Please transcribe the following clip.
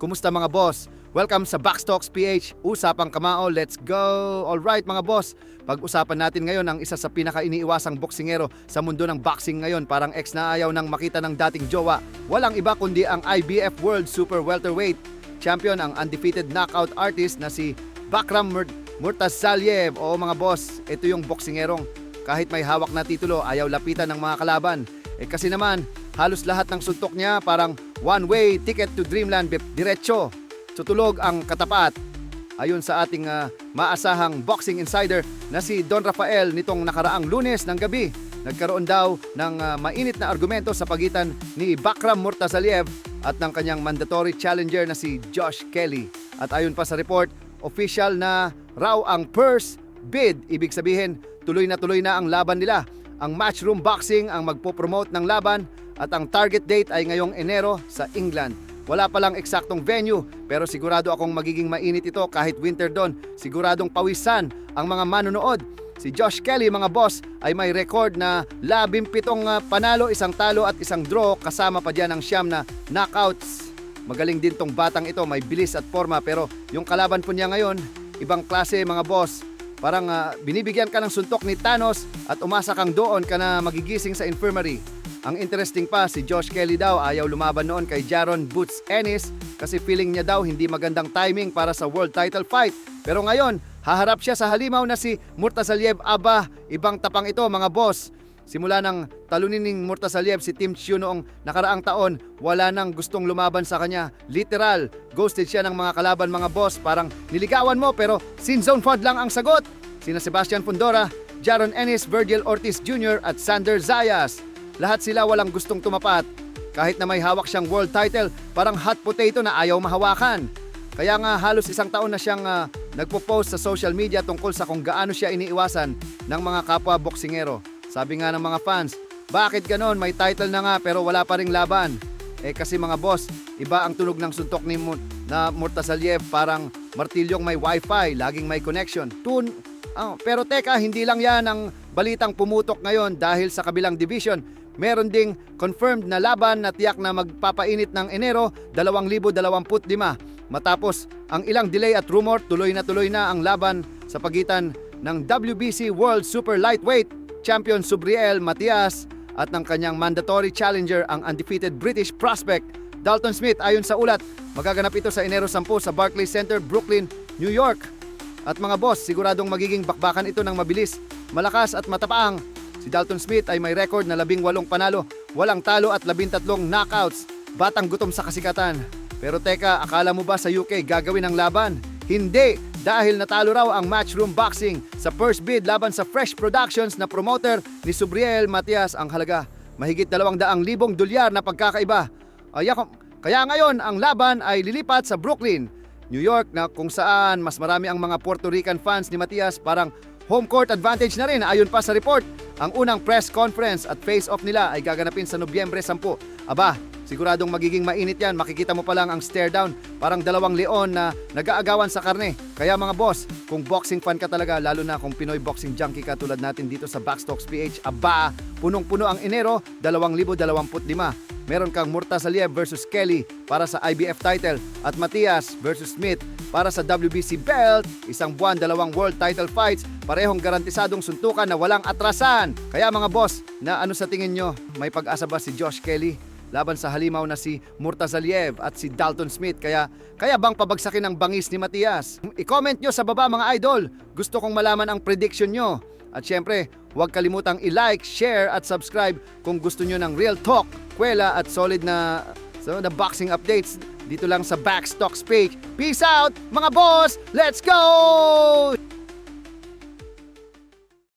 Kumusta mga boss? Welcome sa Backstocks PH. Usapang kamao, let's go! Alright mga boss, pag-usapan natin ngayon ang isa sa pinaka-iniiwasang boksingero sa mundo ng boxing ngayon. Parang ex na ayaw nang makita ng dating jowa. Walang iba kundi ang IBF World Super Welterweight Champion, ang undefeated knockout artist na si Bakram Mur- Murtazaliev. Oo mga boss, ito yung boksingerong kahit may hawak na titulo, ayaw lapitan ng mga kalaban. Eh kasi naman, halos lahat ng suntok niya parang one-way ticket to dreamland, diretso. Tutulog ang katapat. Ayon sa ating ah, maasahang boxing insider na si Don Rafael nitong nakaraang lunes ng gabi, nagkaroon daw ng ah, mainit na argumento sa pagitan ni Bakram Murtazaliev at ng kanyang mandatory challenger na si Josh Kelly. At ayon pa sa report, official na raw ang purse bid. Ibig sabihin, tuloy na tuloy na ang laban nila. Ang Matchroom Boxing ang magpo-promote ng laban at ang target date ay ngayong Enero sa England. Wala pa lang eksaktong venue pero sigurado akong magiging mainit ito kahit winter doon. Siguradong pawisan ang mga manonood. Si Josh Kelly mga boss ay may record na labing pitong ah, panalo, isang talo at isang draw kasama pa dyan ang siyam na knockouts. Magaling din tong batang ito, may bilis at forma pero yung kalaban po niya ngayon, ibang klase mga boss. Parang ah, binibigyan ka ng suntok ni Thanos at umasa kang doon ka na magigising sa infirmary. Ang interesting pa, si Josh Kelly daw ayaw lumaban noon kay Jaron Boots Ennis kasi feeling niya daw hindi magandang timing para sa world title fight. Pero ngayon, haharap siya sa halimaw na si Murtazaliev Aba. Ibang tapang ito mga boss. Simula ng talunin ni Murtazaliev si Tim Chiu noong nakaraang taon, wala nang gustong lumaban sa kanya. Literal, ghosted siya ng mga kalaban mga boss. Parang niligawan mo pero sin zone fraud lang ang sagot. Sina Sebastian Fundora, Jaron Ennis, Virgil Ortiz Jr. at Sander Zayas. Lahat sila walang gustong tumapat. Kahit na may hawak siyang world title, parang hot potato na ayaw mahawakan. Kaya nga halos isang taon na siyang ah, nagpo-post sa social media tungkol sa kung gaano siya iniiwasan ng mga kapwa boksingero. Sabi nga ng mga fans, bakit ganon? May title na nga pero wala pa ring laban. Eh kasi mga boss, iba ang tunog ng suntok ni Mur- na Murtazaliev parang martilyong may wifi, laging may connection. Tun Ah, pero teka, hindi lang yan ang balitang pumutok ngayon dahil sa kabilang division. Meron ding confirmed na laban na tiyak na magpapainit ng Enero 2025. Matapos ang ilang delay at rumor, tuloy na tuloy na ang laban sa pagitan ng WBC World Super Lightweight Champion Subriel Matias at ng kanyang mandatory challenger ang undefeated British prospect Dalton Smith. Ayon sa ulat, magaganap ito sa Enero 10 sa Barclays Center, Brooklyn, New York. At mga boss, siguradong magiging bakbakan ito ng mabilis, malakas at matapaang. Si Dalton Smith ay may record na labing walong panalo, walang talo at labintatlong knockouts. Batang gutom sa kasikatan. Pero teka, akala mo ba sa UK gagawin ang laban? Hindi! Dahil natalo raw ang Matchroom Boxing sa first bid laban sa Fresh Productions na promoter ni Subriel Matias ang halaga. Mahigit 200,000 dolyar na pagkakaiba. Ay, kaya ngayon ang laban ay lilipat sa Brooklyn, New York na kung saan mas marami ang mga Puerto Rican fans ni Matias parang home court advantage na rin ayon pa sa report. Ang unang press conference at face-off nila ay gaganapin sa Nobyembre 10. Aba, siguradong magiging mainit yan. Makikita mo pa lang ang stare down. Parang dalawang leon na nag-aagawan sa karne. Kaya mga boss, kung boxing fan ka talaga, lalo na kung Pinoy boxing junkie ka tulad natin dito sa Backstocks PH, aba, punong-puno ang Enero 2025 meron kang Murtazaliev versus Kelly para sa IBF title at Matias versus Smith para sa WBC belt. Isang buwan, dalawang world title fights, parehong garantisadong suntukan na walang atrasan. Kaya mga boss, na ano sa tingin nyo, may pag-asa ba si Josh Kelly? laban sa halimaw na si Murtazaliev at si Dalton Smith kaya kaya bang pabagsakin ang bangis ni Matias? I-comment nyo sa baba mga idol. Gusto kong malaman ang prediction nyo. At syempre, huwag kalimutang i-like, share at subscribe kung gusto nyo ng real talk, kwela at solid na so, na boxing updates dito lang sa Backstocks page. Peace out mga boss! Let's go!